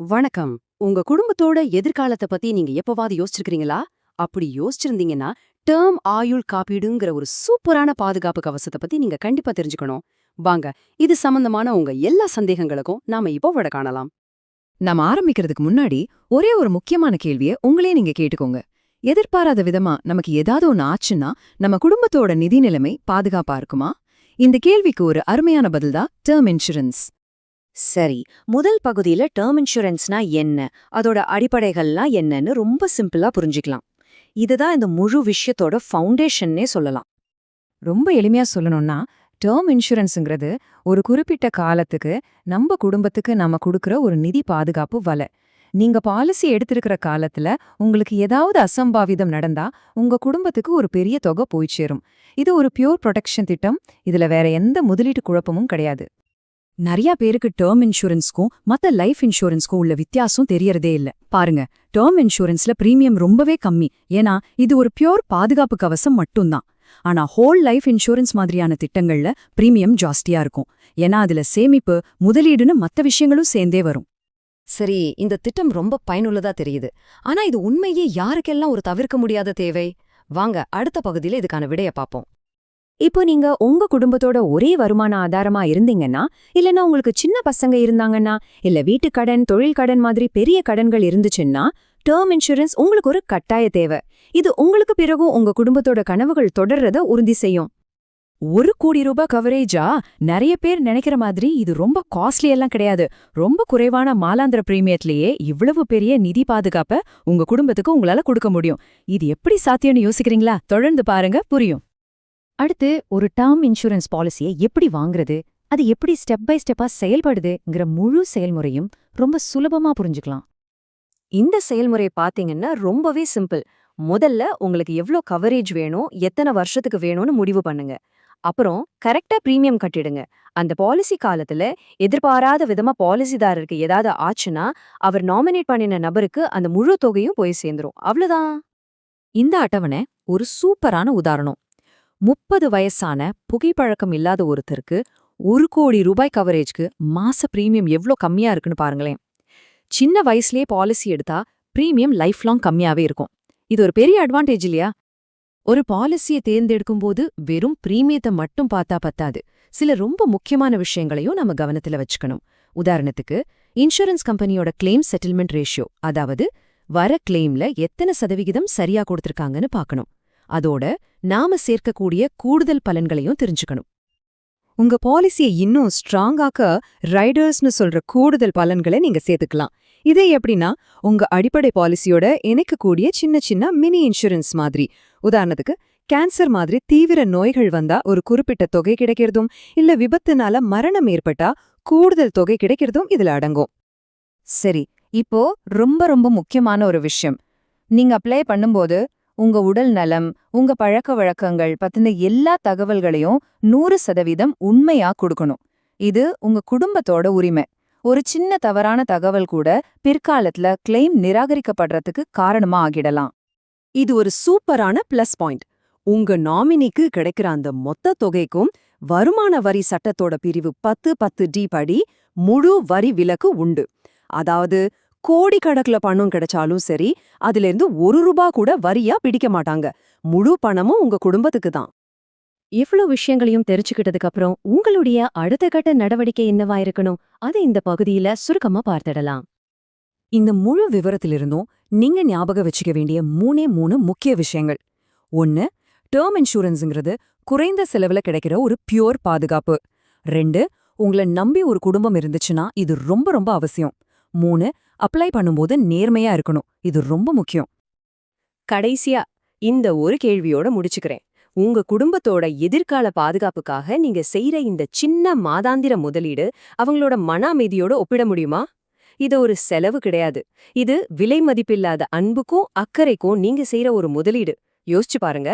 வணக்கம். உங்க குடும்பத்தோட எதிர்காலத்தை பத்தி நீங்க எப்பவாவது யோசிச்சிருக்கீங்களா அப்படி யோசிச்சிருந்தீங்கன்னா டேர்ம் ஆயுள் காப்பீடுங்கிற ஒரு சூப்பரான பாதுகாப்பு கவசத்தை பத்தி நீங்க கண்டிப்பா தெரிஞ்சுக்கணும். வாங்க இது சம்பந்தமான உங்க எல்லா சந்தேகங்களுக்கும் நாம இப்போ விட காணலாம். நாம ஆரம்பிக்கிறதுக்கு முன்னாடி ஒரே ஒரு முக்கியமான கேள்விய உங்களே நீங்க கேட்டுக்கோங்க. எதிர்பாராத விதமா நமக்கு ஏதாவது ஒண்ணு ஆச்சுன்னா நம்ம குடும்பத்தோட நிதி நிலைமை பாதுகாப்பா இருக்குமா? இந்த கேள்விக்கு ஒரு அருமையான பதில்தான் டேர்ம் இன்சூரன்ஸ். சரி முதல் பகுதியில டேர்ம் இன்சூரன்ஸ்னா என்ன? அதோட அடிப்படைகள்லாம் என்னன்னு ரொம்ப சிம்பிளா புரிஞ்சுக்கலாம். இதுதான் இந்த முழு விஷயத்தோட ஃபவுண்டேஷன்னே சொல்லலாம். ரொம்ப எளிமையா சொல்லணும்னா டேர்ம் இன்சூரன்ஸுங்கிறது ஒரு குறிப்பிட்ட காலத்துக்கு நம்ம குடும்பத்துக்கு நாம கொடுக்குற ஒரு நிதி பாதுகாப்பு வலை. நீங்க பாலிசி எடுத்திருக்கிற காலத்துல உங்களுக்கு ஏதாவது அசம்பாவிதம் நடந்தா உங்க குடும்பத்துக்கு ஒரு பெரிய தொகை போய் சேரும். இது ஒரு பியூர் ப்ரொடெக்ஷன் திட்டம் இதுல வேற எந்த முதலீட்டு குழப்பமும் கிடையாது. நிறைய பேருக்கு டேர்ம் இன்சூரன்ஸ்க்கும் மத்த லைஃப் இன்சூரன்ஸ்க்கும் உள்ள வித்தியாசம் தெரியறதே இல்ல. பாருங்க டேர்ம் இன்சூரன்ஸ்ல பிரீமியம் ரொம்பவே கம்மி. ஏன்னா இது ஒரு பியோர் பாதுகாப்பு கவசம் மட்டும்தான். ஆனா ஹோல் லைஃப் இன்சூரன்ஸ் மாதிரியான திட்டங்கள்ல பிரீமியம் ஜாஸ்தியா இருக்கும். ஏன்னா அதுல சேமிப்பு முதலீடுன்னு மத்த விஷயங்களும் சேர்ந்தே வரும். சரி இந்த திட்டம் ரொம்ப பயனுள்ளதா தெரியுது. ஆனா இது உண்மையே யாருக்கெல்லாம் ஒரு தவிர்க்க முடியாத தேவை? வாங்க அடுத்த பகுதியில இதுக்கான விடைய பாப்போம் இப்போ நீங்க உங்க குடும்பத்தோட ஒரே வருமான ஆதாரமா இருந்தீங்கன்னா இல்லனா உங்களுக்கு சின்ன பசங்க இருந்தாங்கன்னா இல்ல வீட்டு கடன் தொழில் கடன் மாதிரி பெரிய கடன்கள் இருந்துச்சுன்னா டேர்ம் இன்சூரன்ஸ் உங்களுக்கு ஒரு கட்டாய தேவை. இது உங்களுக்கு பிறகும் உங்க குடும்பத்தோட கனவுகள் தொடர்றத உறுதி செய்யும். ஒரு கோடி ரூபாய் கவரேஜா நிறைய பேர் நினைக்கிற மாதிரி இது ரொம்ப காஸ்ட்லி எல்லாம் கிடையாது. ரொம்ப குறைவான மாலாந்திர பிரீமியத்திலேயே இவ்வளவு பெரிய நிதி பாதுகாப்ப உங்க குடும்பத்துக்கு உங்களால கொடுக்க முடியும். இது எப்படி சாத்தியம்னு யோசிக்கிறீங்களா? தொடர்ந்து பாருங்க புரியும். அடுத்து ஒரு டேர்ம் இன்சூரன்ஸ் பாலிசியை எப்படி வாங்குறது அது எப்படி ஸ்டெப் பை ஸ்டெப்பா செயல்படுதுங்கிற முழு செயல்முறையும் ரொம்ப சுலபமா புரிஞ்சுக்கலாம். இந்த செயல்முறை பாத்தீங்கன்னா ரொம்பவே சிம்பிள் முதல்ல உங்களுக்கு எவ்ளோ கவரேஜ் வேணும் எத்தனை வருஷத்துக்கு வேணும்னு முடிவு பண்ணுங்க. அப்புறம் கரெக்டா பிரீமியம் கட்டிடுங்க. அந்த பாலிசி காலத்துல எதிர்பாராத விதமா பாலிசிதாரருக்கு ஏதாவது ஆச்சுன்னா அவர் நாமினேட் பண்ணின நபருக்கு அந்த முழு தொகையும் போய் சேர்ந்துரும். அவ்வளவுதான். இந்த அட்டவணை ஒரு சூப்பரான உதாரணம். முப்பது வயசான புகைப்பழக்கம் இல்லாத ஒருத்தருக்கு ஒரு கோடி ரூபாய் கவரேஜ்க்கு மாச பிரீமியம் எவ்ளோ கம்மியா இருக்குன்னு பாருங்களேன். சின்ன வயசுலயே பாலிசி எடுத்தா பிரீமியம் லைஃப் லாங் கம்மியாவே இருக்கும். இது ஒரு பெரிய அட்வான்டேஜ் இல்லையா? ஒரு பாலிசியை தேர்ந்தெடுக்கும்போது வெறும் பிரீமியத்தை மட்டும் பார்த்தா பத்தாது. சில ரொம்ப முக்கியமான விஷயங்களையும் நம்ம கவனத்துல வச்சுக்கணும். உதாரணத்துக்கு இன்சூரன்ஸ் கம்பெனியோட கிளைம் செட்டில்மெண்ட் ரேஷியோ அதாவது வர கிளைம்ல எத்தனை சதவிகிதம் சரியா கொடுத்திருக்காங்கன்னு பார்க்கணும். அதோட நாம சேர்க்கக்கூடிய கூடுதல் பலன்களையும் தெரிஞ்சுக்கணும். உங்க பாலிசியை இன்னும் ஸ்ட்ராங்காக்க ரைடர்ஸ்னு சொல்ற கூடுதல் பலன்களை நீங்க சேர்த்துக்கலாம். இதே எப்படின்னா உங்க அடிப்படை பாலிசியோட இணைக்கக்கூடிய சின்ன சின்ன மினி இன்சூரன்ஸ் மாதிரி. உதாரணத்துக்கு கேன்சர் மாதிரி தீவிர நோய்கள் வந்தா ஒரு குறிப்பிட்ட தொகை கிடைக்கிறதும் இல்ல விபத்துனால மரணம் ஏற்பட்டா கூடுதல் தொகை கிடைக்கிறதும் இதுல அடங்கும். சரி இப்போ ரொம்ப ரொம்ப முக்கியமான ஒரு விஷயம். நீங்க அப்ளை பண்ணும்போது உங்க உடல் நலம் உங்க பழக்க வழக்கங்கள் பத்தின எல்லா தகவல்களையும் நூறு சதவீதம் உண்மையா கொடுக்கணும். இது உங்க குடும்பத்தோட உரிமை. ஒரு சின்ன தவறான தகவல் கூட பிற்காலத்துல கிளைம் நிராகரிக்கப்படுறதுக்கு காரணமா ஆகிடலாம். இது ஒரு சூப்பரான பிளஸ் பாயிண்ட் உங்க நாமினிக்கு கிடைக்கிற அந்த மொத்த தொகைக்கும் வருமான வரி சட்டத்தோட பிரிவு பத்து பத்து டி படி முழு வரி விலக்கு உண்டு. அதாவது கோடிக்கணக்குல பணம் கிடைச்சாலும் சரி அதுல இருந்து ஒரு ரூபா கூட வரியா பிடிக்க மாட்டாங்க. முழு பணமும் உங்க குடும்பத்துக்கு தான். இவ்ளோ விஷயங்களையும் தெரிஞ்சுக்கிட்டதுக்கு அப்புறம் உங்களுடைய அடுத்த கட்ட நடவடிக்கை என்னவா இருக்கணும் அதை இந்த பகுதியில சுருக்கமா பார்த்திடலாம். இந்த முழு விவரத்திலிருந்தும் நீங்க ஞாபகம் வச்சுக்க வேண்டிய மூணே மூணு முக்கிய விஷயங்கள். ஒன்னு டேர்ம் இன்சூரன்ஸுங்கிறது குறைந்த செலவுல கிடைக்கிற ஒரு பியூர் பாதுகாப்பு. ரெண்டு உங்களை நம்பி ஒரு குடும்பம் இருந்துச்சுன்னா இது ரொம்ப ரொம்ப அவசியம். மூணு அப்ளை பண்ணும்போது நேர்மையா இருக்கணும். இது ரொம்ப முக்கியம். கடைசியா இந்த ஒரு கேள்வியோட முடிச்சுக்கிறேன். உங்க குடும்பத்தோட எதிர்கால பாதுகாப்புக்காக நீங்க செய்யற இந்த சின்ன மாதாந்திர முதலீடு அவங்களோட மன அமைதியோட ஒப்பிட முடியுமா? இது ஒரு செலவு கிடையாது. இது விலை மதிப்பில்லாத அன்புக்கும் அக்கறைக்கும் நீங்க செய்யற ஒரு முதலீடு. யோசிச்சு பாருங்க.